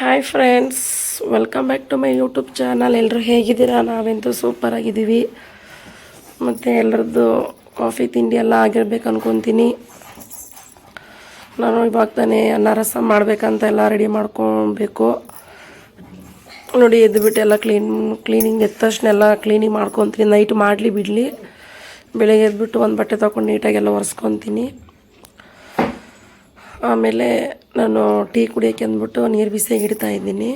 Hi friends welcome back to my YouTube channel ಎಲ್ಲರೂ ಹೇಗಿದ್ದೀರಾ? ನಾವೆಂತೂ super ಆಗಿದ್ದೀವಿ. ಮತ್ತು ಎಲ್ಲರದ್ದು ಕಾಫಿ ತಿಂಡಿ ಎಲ್ಲ ಆಗಿರ್ಬೇಕು ಅನ್ಕೊತೀನಿ. ನಾನು ಇವಾಗ ತಾನೇ ಅನ್ನ ರಸ ಮಾಡಬೇಕಂತ ಎಲ್ಲ ರೆಡಿ ಮಾಡ್ಕೊಬೇಕು. ನೋಡಿ ಎದ್ದುಬಿಟ್ಟು ಎಲ್ಲ ಕ್ಲೀನ್ ಕ್ಲೀನಿಂಗ್ ಎದ್ದ ತಕ್ಷಣ ಎಲ್ಲ ಕ್ಲೀನಿಂಗ್ ಮಾಡ್ಕೊತೀನಿ. ನೈಟ್ ಮಾಡಲಿ ಬಿಡಲಿ. ಬೆಳಗ್ಗೆ ಎದ್ಬಿಟ್ಟು ಒಂದು ಬಟ್ಟೆ ತೊಗೊಂಡು ನೀಟಾಗೆಲ್ಲ ಒರೆಸ್ಕೊತೀನಿ. ಆಮೇಲೆ ನಾನು ಟೀ ಕುಡಿಯೋಕ್ಕೆ ಅಂದ್ಬಿಟ್ಟು ನೀರು ಬಿಸಿಯಾಗಿ ಇಡ್ತಾ ಇದ್ದೀನಿ.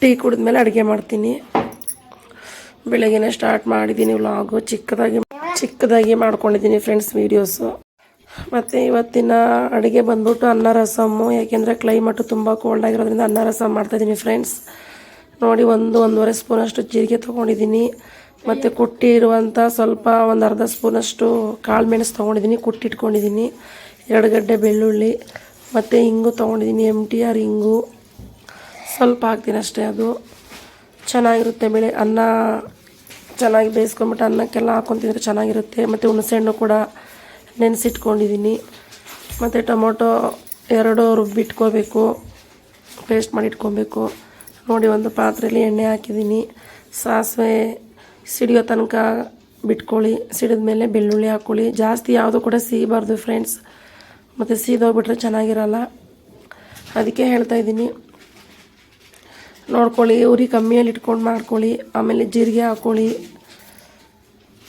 ಟೀ ಕುಡಿದ್ಮೇಲೆ ಅಡುಗೆ ಮಾಡ್ತೀನಿ. ಬೆಳಗ್ಗೆನೇ ಸ್ಟಾರ್ಟ್ ಮಾಡಿದ್ದೀನಿ ವ್ಲಾಗು ಚಿಕ್ಕದಾಗಿ ಚಿಕ್ಕದಾಗಿ ಮಾಡ್ಕೊಂಡಿದ್ದೀನಿ ಫ್ರೆಂಡ್ಸ್ ವೀಡಿಯೋಸು ಮತ್ತು ಇವತ್ತಿನ ಅಡುಗೆ ಬಂದ್ಬಿಟ್ಟು ಅನ್ನ ರಸಮ್ಮು ಯಾಕೆಂದರೆ ಕ್ಲೈಮೇಟು ತುಂಬ ಕೋಲ್ಡ್ ಆಗಿರೋದ್ರಿಂದ ಅನ್ನ ರಸಮ್ ಮಾಡ್ತಾಯಿದ್ದೀನಿ ಫ್ರೆಂಡ್ಸ್ ನೋಡಿ, ಒಂದು ಒಂದೂವರೆ ಸ್ಪೂನಷ್ಟು ಜೀರಿಗೆ ತೊಗೊಂಡಿದ್ದೀನಿ. ಮತ್ತು ಕುಟ್ಟಿರುವಂಥ ಸ್ವಲ್ಪ ಒಂದು ಅರ್ಧ ಸ್ಪೂನಷ್ಟು ಕಾಳು ಮೆಣಸು ತೊಗೊಂಡಿದ್ದೀನಿ ಕುಟ್ಟಿಟ್ಕೊಂಡಿದ್ದೀನಿ ಎರಡು ಗಡ್ಡೆ ಬೆಳ್ಳುಳ್ಳಿ, ಮತ್ತು ಹಿಂಗು ತೊಗೊಂಡಿದ್ದೀನಿ ಎಂ ಟಿ ಆರ್ ಹಿಂಗು ಸ್ವಲ್ಪ ಹಾಕ್ತೀನಿ ಅಷ್ಟೇ ಅದು. ಚೆನ್ನಾಗಿರುತ್ತೆ ಬೆಳೆ. ಅನ್ನ ಚೆನ್ನಾಗಿ ಬೇಯಿಸ್ಕೊಂಬಿಟ್ಟು ಅನ್ನಕ್ಕೆಲ್ಲ ಹಾಕೊತಿದ್ರೆ ಚೆನ್ನಾಗಿರುತ್ತೆ. ಮತ್ತು ಹುಣಸೆಹಣ್ಣು ಕೂಡ ನೆನೆಸಿಟ್ಕೊಂಡಿದ್ದೀನಿ. ಮತ್ತು ಟೊಮೊಟೊ ಎರಡು ರುಬ್ಬಿಟ್ಕೋಬೇಕು ಪೇಸ್ಟ್ ಮಾಡಿ ಇಟ್ಕೊಬೇಕು. ನೋಡಿ, ಒಂದು ಪಾತ್ರೆಯಲ್ಲಿ ಎಣ್ಣೆ ಹಾಕಿದ್ದೀನಿ. ಸಾಸಿವೆ ಸಿಡಿಯೋ ತನಕ ಬಿಟ್ಕೊಳ್ಳಿ. ಸಿಡಿದ ಮೇಲೆ ಬೆಳ್ಳುಳ್ಳಿ ಹಾಕ್ಕೊಳ್ಳಿ. ಜಾಸ್ತಿ ಯಾವುದು ಕೂಡ ಸಿಗಬಾರ್ದು ಫ್ರೆಂಡ್ಸ್ ಮತ್ತು ಸೀದೋಗ್ಬಿಟ್ರೆ ಚೆನ್ನಾಗಿರಲ್ಲ. ಅದಕ್ಕೆ ಹೇಳ್ತಾ ಇದ್ದೀನಿ. ನೋಡ್ಕೊಳ್ಳಿ, ಉರಿ ಕಮ್ಮಿಯಲ್ಲಿ ಇಟ್ಕೊಂಡು ಮಾಡ್ಕೊಳ್ಳಿ, ಆಮೇಲೆ ಜೀರಿಗೆ ಹಾಕ್ಕೊಳ್ಳಿ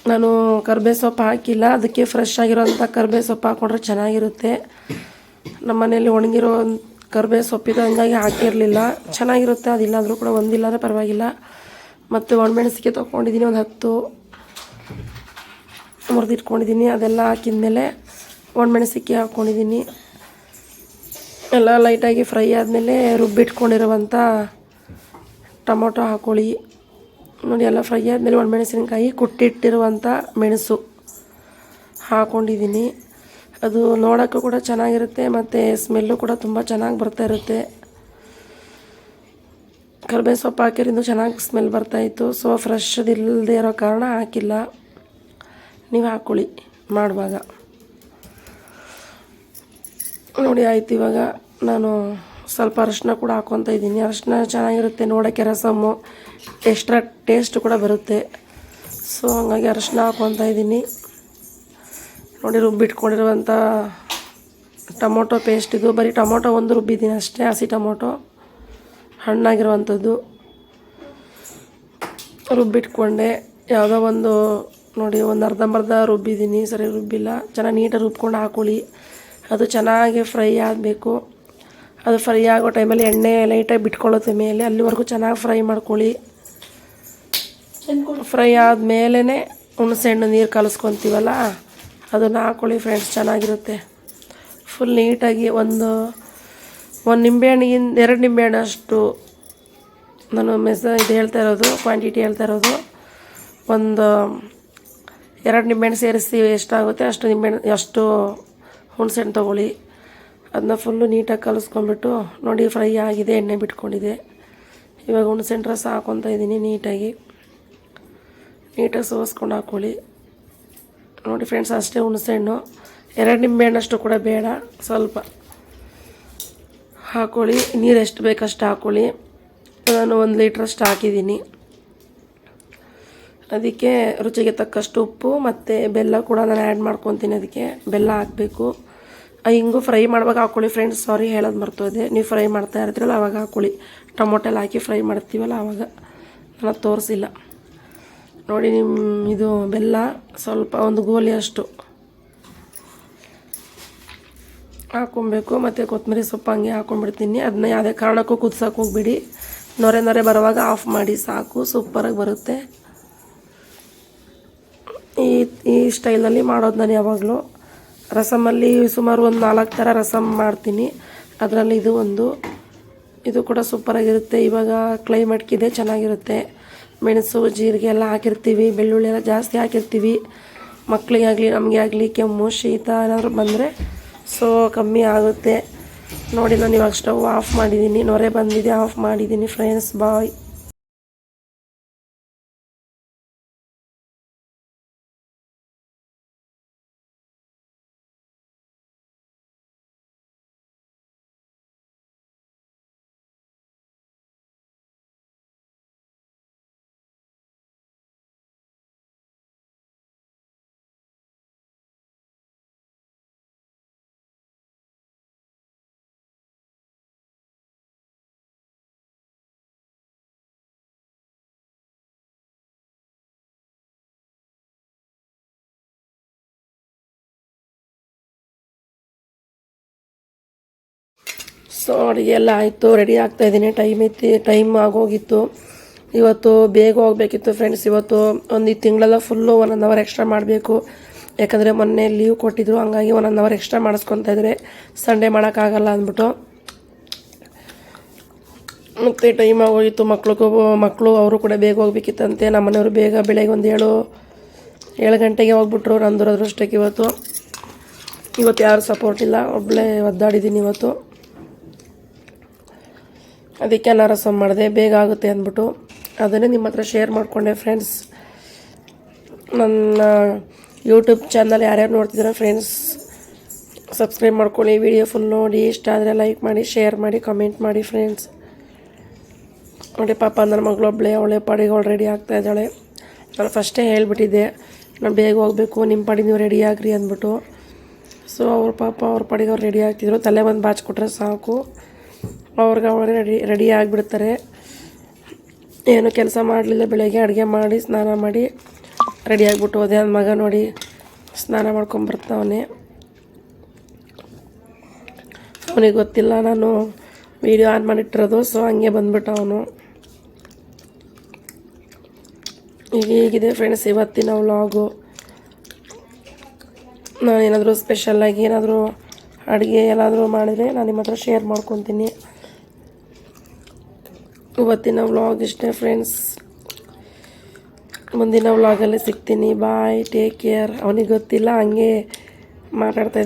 ನಾನು ಕರ್ಬೇ ಸೊಪ್ಪು ಹಾಕಿಲ್ಲ, ಅದಕ್ಕೆ ಫ್ರೆಶ್ ಆಗಿರೋಂಥ ಕರ್ಬೇ ಸೊಪ್ಪು ಹಾಕ್ಕೊಂಡ್ರೆ ಚೆನ್ನಾಗಿರುತ್ತೆ. ನಮ್ಮ ಮನೇಲಿ ಒಣಗಿರೋ ಕರ್ಬೇ ಸೊಪ್ಪಿದೆ ಹಂಗಾಗಿ ಹಾಕಿರಲಿಲ್ಲ. ಚೆನ್ನಾಗಿರುತ್ತೆ, ಅದಿಲ್ಲಾದರೂ ಕೂಡ ಒಂದಿಲ್ಲಾಂದರೆ ಪರವಾಗಿಲ್ಲ. ಮತ್ತು ಒಣಮೆಣಸಿಗೆ ತೊಗೊಂಡಿದ್ದೀನಿ, ಒಂದು ಹತ್ತು. ಮುರಿದಿಟ್ಕೊಂಡಿದ್ದೀನಿ, ಅದೆಲ್ಲ ಹಾಕಿದ ಮೇಲೆ ಒಣಮೆಣಸಿಕ್ಕೆ ಹಾಕ್ಕೊಂಡಿದ್ದೀನಿ ಎಲ್ಲ ಲೈಟಾಗಿ ಫ್ರೈ ಆದಮೇಲೆ ರುಬ್ಬಿಟ್ಕೊಂಡಿರುವಂಥ ಟೊಮೊಟೊ ಹಾಕ್ಕೊಳ್ಳಿ ನೋಡಿ ಎಲ್ಲ ಫ್ರೈ ಆದಮೇಲೆ ಒಣಮೆಣಸಿನಕಾಯಿ ಕುಟ್ಟಿಟ್ಟಿರುವಂಥ ಮೆಣಸು ಹಾಕ್ಕೊಂಡಿದ್ದೀನಿ ಅದು ನೋಡೋಕ್ಕೂ ಕೂಡ ಚೆನ್ನಾಗಿರುತ್ತೆ ಮತ್ತು ಸ್ಮೆಲ್ಲು ಕೂಡ ತುಂಬ ಚೆನ್ನಾಗಿ ಬರ್ತಾ ಇರುತ್ತೆ. ಕರ್ಬೇವು ಸೊಪ್ಪು ಹಾಕಿರಿಂದ ಚೆನ್ನಾಗಿ ಸ್ಮೆಲ್ ಬರ್ತಾಯಿತ್ತು ಸೊ ಫ್ರೆಶ್ ಇಲ್ಲದೆ ಇರೋ ಕಾರಣ ಹಾಕಿಲ್ಲ. ನೀವು ಹಾಕ್ಕೊಳ್ಳಿ ಮಾಡುವಾಗ. ನೋಡಿ, ಆಯ್ತು, ಇವಾಗ ನಾನು ಸ್ವಲ್ಪ ಅರಶಿನ ಕೂಡ ಹಾಕ್ಕೊತ ಇದ್ದೀನಿ. ಅರಶಿನ ಚೆನ್ನಾಗಿರುತ್ತೆ ನೋಡೋಕ್ಕೆ ರಸಮ್ಮು ಎಕ್ಸ್ಟ್ರಾ ಟೇಸ್ಟ್ ಕೂಡ ಬರುತ್ತೆ. ಸೊ ಹಂಗಾಗಿ ಅರಶಿನ ಹಾಕ್ಕೊತ ಇದ್ದೀನಿ. ನೋಡಿ ರುಬ್ಬಿಟ್ಕೊಂಡಿರುವಂಥ ಟೊಮೊಟೊ ಪೇಸ್ಟ್ ಇದು. ಬರೀ ಟೊಮೊಟೊ ಒಂದು ರುಬ್ಬಿದ್ದೀನಿ ಅಷ್ಟೇ, ಹಸಿ ಟೊಮೊಟೊ. ಹಣ್ಣಾಗಿರುವಂಥದ್ದು. ರುಬ್ಬಿಟ್ಕೊಂಡೆ ಯಾವುದೋ ಒಂದು, ನೋಡಿ, ಒಂದು ಅರ್ಧಂಬರ್ಧ ರುಬ್ಬಿದ್ದೀನಿ. ಸರಿ, ರುಬ್ಬಿಲ್ಲ. ಚೆನ್ನಾಗಿ ನೀಟಾಗಿ ರುಬ್ಕೊಂಡು ಹಾಕೊಳ್ಳಿ. ಅದು ಚೆನ್ನಾಗಿ ಫ್ರೈ ಆಗಬೇಕು. ಅದು ಫ್ರೈ ಆಗೋ ಟೈಮಲ್ಲಿ ಎಣ್ಣೆ ಲೈಟಾಗಿ ಬಿಟ್ಕೊಳ್ಳುತ್ತೆ ಮೇಲೆ ಅಲ್ಲಿವರೆಗೂ ಚೆನ್ನಾಗಿ ಫ್ರೈ ಮಾಡ್ಕೊಳ್ಳಿ. ಫ್ರೈ ಆದಮೇಲೆ ಹುಣಸೆಹಣ್ಣು ನೀರು ಕಲಿಸ್ಕೊತೀವಲ್ಲ, ಅದನ್ನು ಹಾಕ್ಕೊಳ್ಳಿ ಫ್ರೆಂಡ್ಸ್, ಚೆನ್ನಾಗಿರುತ್ತೆ. ಫುಲ್ ನೀಟಾಗಿ ಒಂದು ಒಂದು ನಿಂಬೆಹಣ್ಣಿಗಿಂದ ಎರಡು ನಿಂಬೆಹಣ್ಣು ಅಷ್ಟು ನಾನು ಮೆಸ, ಇದು ಹೇಳ್ತಾ ಇರೋದು ಕ್ವಾಂಟಿಟಿ ಹೇಳ್ತಾ ಇರೋದು. ಒಂದು, ಎರಡು ನಿಂಬೆಹಣ್ಣು ಸೇರಿಸಿ ಎಷ್ಟಾಗುತ್ತೆ ಅಷ್ಟು ನಿಂಬೆಹಣ್ಣು ಅಷ್ಟು ಹುಣಸೆಹಣ್ಣು ತೊಗೊಳ್ಳಿ. ಅದನ್ನ ಫುಲ್ಲು ನೀಟಾಗಿ ಕಲಸ್ಕೊಂಬಿಟ್ಟು ನೋಡಿ ಫ್ರೈ ಆಗಿದೆ, ಎಣ್ಣೆ ಬಿಟ್ಕೊಂಡಿದೆ. ಇವಾಗ ಹುಣಸೆಹಣ್ಣು ರಸ ಹಾಕೊತ ಇದ್ದೀನಿ ನೀಟಾಗಿ. ನೀಟಾಗಿ ಸೋಸ್ಕೊಂಡು ಹಾಕ್ಕೊಳ್ಳಿ ನೋಡಿ ಫ್ರೆಂಡ್ಸ್ ಅಷ್ಟೇ ಹುಣಸೆಹಣ್ಣು ಎರಡು ನಿಂಬೆಹಣ್ಣಷ್ಟು ಕೂಡ ಬೇಡ, ಸ್ವಲ್ಪ. ಹಾಕ್ಕೊಳ್ಳಿ ನೀರು ಎಷ್ಟು ಬೇಕಷ್ಟು ಹಾಕ್ಕೊಳ್ಳಿ ನಾನು ಒಂದು ಲೀಟ್ರಷ್ಟು ಹಾಕಿದ್ದೀನಿ. ಅದಕ್ಕೆ ರುಚಿಗೆ ತಕ್ಕಷ್ಟು ಉಪ್ಪು ಮತ್ತು ಬೆಲ್ಲ ಕೂಡ ನಾನು ಆ್ಯಡ್ ಮಾಡ್ಕೊತೀನಿ ಅದಕ್ಕೆ. ಬೆಲ್ಲ ಹಾಕಬೇಕು. ಹಿಂಗು ಫ್ರೈ ಮಾಡುವಾಗ ಹಾಕ್ಕೊಳ್ಳಿ ಫ್ರೆಂಡ್ಸ್ ಸಾರಿ ಹೇಳೋದು ಮರ್ತೋದೆ ನೀವು ಫ್ರೈ ಮಾಡ್ತಾ ಇರ್ತೀರಲ್ಲ ಆವಾಗ ಹಾಕೊಳ್ಳಿ. ಟೊಮೊಟೆಲ್ಲ ಹಾಕಿ ಫ್ರೈ ಮಾಡ್ತೀವಲ್ಲ ಆವಾಗ ನಾನು ತೋರಿಸಿಲ್ಲ. ನೋಡಿ ನಿಮ್ಮ ಇದು ಬೆಲ್ಲ, ಸ್ವಲ್ಪ ಒಂದು ಗೋಲಿ ಅಷ್ಟು. ಹಾಕ್ಕೊಬೇಕು ಮತ್ತು ಕೊತ್ತಂಬರಿ ಸೊಪ್ಪು ಹಂಗೆ ಹಾಕ್ಕೊಂಡ್ಬಿಡ್ತೀನಿ ಅದನ್ನ ಯಾವುದೇ ಕಾರಣಕ್ಕೂ ಕುದ್ಸಕ್ಕೆ ಹೋಗ್ಬಿಡಿ. ನೊರೆ ನೊರೆ ಬರುವಾಗ ಆಫ್ ಮಾಡಿ, ಸಾಕು ಸೂಪರಾಗಿ ಬರುತ್ತೆ. ಈ ಈ ಸ್ಟೈಲಲ್ಲಿ ಮಾಡೋದು ನಾನು ಯಾವಾಗಲೂ. ರಸಮಲ್ಲಿ ಸುಮಾರು ಒಂದು ನಾಲ್ಕು ಥರ ರಸಮ್ ಮಾಡ್ತೀನಿ. ಅದರಲ್ಲಿ ಇದು ಒಂದು, ಇದು ಕೂಡ ಸೂಪರಾಗಿರುತ್ತೆ ಇವಾಗ ಕ್ಲೈಮೇಟ್ಗಿದೆ ಚೆನ್ನಾಗಿರುತ್ತೆ. ಮೆಣಸು, ಜೀರಿಗೆ ಎಲ್ಲ ಹಾಕಿರ್ತೀವಿ. ಬೆಳ್ಳುಳ್ಳಿ ಎಲ್ಲ ಜಾಸ್ತಿ ಹಾಕಿರ್ತೀವಿ. ಮಕ್ಕಳಿಗಾಗಲಿ ನಮಗೆ ಆಗಲಿ ಕೆಮ್ಮು, ಶೀತ ಏನಾದರೂ ಬಂದರೆ ಸೊ ಕಮ್ಮಿ ಆಗುತ್ತೆ. ನೋಡಿ, ನಾನು ಇವಾಗ ಸ್ಟವ್ ಆಫ್ ಮಾಡಿದ್ದೀನಿ ನೊರೆ ಬಂದಿದೆ ಆಫ್ ಮಾಡಿದ್ದೀನಿ ಫ್ರೆಂಡ್ಸ್ ಬಾಯ್ ಸೊ, ಅಡುಗೆ ಎಲ್ಲ ಆಯಿತು ರೆಡಿ ಆಗ್ತಾಯಿದ್ದೀನಿ ಟೈಮ್ ಇತ್ತು ಟೈಮ್ ಆಗೋಗಿತ್ತು. ಇವತ್ತು ಬೇಗ ಹೋಗಬೇಕಿತ್ತು ಫ್ರೆಂಡ್ಸ್ ಇವತ್ತು ಒಂದು ಈ ತಿಂಗಳೆಲ್ಲ full one one hour extra ಮಾಡಬೇಕು. ಯಾಕಂದರೆ ಮೊನ್ನೆ ಲೀವ್ ಕೊಟ್ಟಿದ್ರು, ಹಂಗಾಗಿ ಒನ್ ಒನ್ ಅವರ್ ಎಕ್ಸ್ಟ್ರಾ ಮಾಡಿಸ್ಕೊತಾ ಇದ್ದಾರೆ. ಸಂಡೇ ಮಾಡೋಕ್ಕಾಗಲ್ಲ ಅಂದ್ಬಿಟ್ಟು. ಮತ್ತು ಟೈಮ್ ಆಗೋಗಿತ್ತು. ಮಕ್ಳಿಗೂ ಮಕ್ಕಳು ಅವರು ಕೂಡ ಬೇಗ ಹೋಗ್ಬೇಕಿತ್ತಂತೆ. ನಮ್ಮ ಮನೆಯವರು ಬೇಗ ಬೆಳಗ್ಗೆ ಒಂದು ಏಳು ಏಳು ಗಂಟೆಗೆ ಹೋಗ್ಬಿಟ್ರು ನಂದು ಅದೃಷ್ಟಕ್ಕೆ ಇವತ್ತು. ಇವತ್ತು ಯಾರು ಸಪೋರ್ಟ್ ಇಲ್ಲ. ಒಬ್ಬಳೇ ಒದ್ದಾಡಿದ್ದೀನಿ ಇವತ್ತು. ಅದಕ್ಕೆ ನಾನು ರಸಮ್ ಮಾಡಿದೆ. ಬೇಗ ಆಗುತ್ತೆ ಅಂದ್ಬಿಟ್ಟು ಅದನ್ನೇ ನಿಮ್ಮ ಹತ್ರ ಶೇರ್ ಮಾಡಿಕೊಂಡೆ ಫ್ರೆಂಡ್ಸ್ ನನ್ನ ಯೂಟ್ಯೂಬ್ ಚಾನಲ್ ಯಾರ್ಯಾರು ನೋಡ್ತಿದ್ದೀರ ಫ್ರೆಂಡ್ಸ್ ಸಬ್ಸ್ಕ್ರೈಬ್ ಮಾಡ್ಕೊಳ್ಳಿ. ವಿಡಿಯೋ ಫುಲ್ ನೋಡಿ. ಇಷ್ಟ ಆದರೆ ಲೈಕ್ ಮಾಡಿ ಶೇರ್ ಮಾಡಿ ಕಮೆಂಟ್ ಮಾಡಿ ಫ್ರೆಂಡ್ಸ್ ನೋಡಿ, ಪಾಪ ನನ್ನ ಮಗಳೊಬ್ಬಳೆ ಅವಳೆ ಪಾಡಿಗೆ ಅವಳು ರೆಡಿ ಆಗ್ತಾ ಇದ್ದಾಳೆ. ನಾನು ಫಸ್ಟೇ ಹೇಳಿಬಿಟ್ಟಿದ್ದೆ, ನಾನು ಬೇಗ ಹೋಗಬೇಕು ನಿಮ್ಮ ಪಾಡಿ ನೀವು ರೆಡಿ ಆಗ್ರಿ ಅಂದ್ಬಿಟ್ಟು. ಸೊ ಅವ್ರ ಪಾಪ ಅವ್ರ ಪಾಡಿಗೆ ಅವ್ರು ರೆಡಿ ಆಗ್ತಿದ್ರು. ತಲೆ ಒಂದು ಬಾಚಿಕೊಟ್ರೆ ಸಾಕು. ಅವ್ರಿಗೆ ಅವರೇ ರೆಡಿ ರೆಡಿ ಆಗಿಬಿಡ್ತಾರೆ. ಏನು ಕೆಲಸ ಮಾಡಲಿಲ್ಲ, ಬೆಳಗ್ಗೆ ಅಡುಗೆ ಮಾಡಿ, ಸ್ನಾನ ಮಾಡಿ, ರೆಡಿ ಆಗಿಬಿಟ್ಟು ಹೋದೆ. ನನ್ನ ಮಗ ನೋಡಿ ಸ್ನಾನ ಮಾಡ್ಕೊಂಬರ್ತಾವನೆ ಅವನಿಗೆ ಗೊತ್ತಿಲ್ಲ, ನಾನು ವೀಡಿಯೋ ಆನ್ ಮಾಡಿಟ್ಟಿರೋದು, ಸೊ ಹಂಗೆ ಬಂದ್ಬಿಟ್ಟ ಅವನು. ಈಗ ಹೀಗಿದೆ ಫ್ರೆಂಡ್ಸ್ ಇವತ್ತಿನ ವ್ಲಾಗು ನಾನು ಏನಾದರೂ ಸ್ಪೆಷಲ್ಲಾಗಿ ಏನಾದರೂ ಅಡುಗೆ ಏನಾದರೂ ಮಾಡಿದರೆ ನಾನು ನಿಮ್ಮ ಹತ್ರ ಶೇರ್ ಮಾಡ್ಕೊತೀನಿ. ಇವತ್ತಿನ ವ್ಲಾಗ್ ಇಷ್ಟೇ ಫ್ರೆಂಡ್ಸ್ ಮುಂದಿನ ವ್ಲಾಗಲ್ಲಿ ಸಿಗ್ತೀನಿ. ಬಾಯ್ ಟೇಕ್ ಕೇರ್ ಅವನಿಗೆ ಗೊತ್ತಿಲ್ಲ ಹಂಗೆ ಮಾತಾಡ್ತಾ